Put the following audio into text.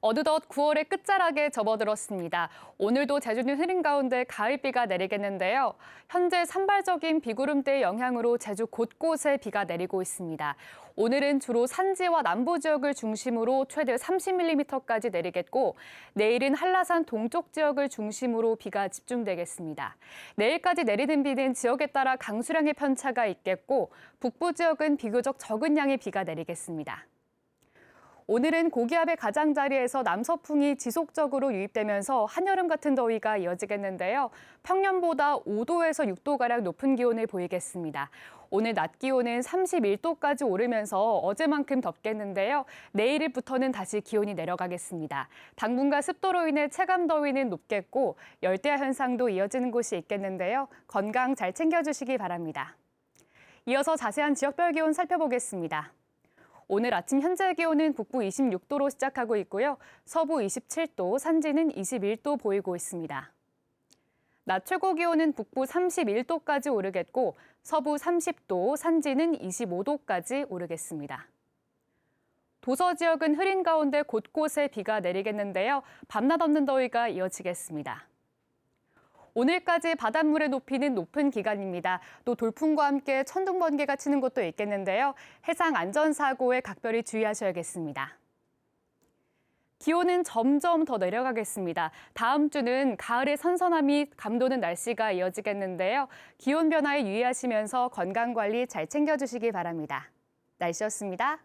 어느덧 9월의 끝자락에 접어들었습니다. 오늘도 제주는 흐린 가운데 가을비가 내리겠는데요. 현재 산발적인 비구름대의 영향으로 제주 곳곳에 비가 내리고 있습니다. 오늘은 주로 산지와 남부 지역을 중심으로 최대 30mm까지 내리겠고 내일은 한라산 동쪽 지역을 중심으로 비가 집중되겠습니다. 내일까지 내리는 비는 지역에 따라 강수량의 편차가 있겠고 북부 지역은 비교적 적은 양의 비가 내리겠습니다. 오늘은 고기압의 가장자리에서 남서풍이 지속적으로 유입되면서 한여름 같은 더위가 이어지겠는데요. 평년보다 5도에서 6도가량 높은 기온을 보이겠습니다. 오늘 낮 기온은 31도까지 오르면서 어제만큼 덥겠는데요. 내일부터는 다시 기온이 내려가겠습니다. 당분간 습도로 인해 체감 더위는 높겠고 열대야 현상도 이어지는 곳이 있겠는데요. 건강 잘 챙겨주시기 바랍니다. 이어서 자세한 지역별 기온 살펴보겠습니다. 오늘 아침 현재 기온은 북부 26도로 시작하고 있고요. 서부 27도, 산지는 21도 보이고 있습니다. 낮 최고 기온은 북부 31도까지 오르겠고 서부 30도, 산지는 25도까지 오르겠습니다. 도서 지역은 흐린 가운데 곳곳에 비가 내리겠는데요. 밤낮 없는 더위가 이어지겠습니다. 오늘까지 바닷물의 높이는 높은 기간입니다. 또 돌풍과 함께 천둥 번개가 치는 곳도 있겠는데요. 해상 안전 사고에 각별히 주의하셔야겠습니다. 기온은 점점 더 내려가겠습니다. 다음 주는 가을의 선선함이 감도는 날씨가 이어지겠는데요. 기온 변화에 유의하시면서 건강 관리 잘 챙겨주시기 바랍니다. 날씨였습니다.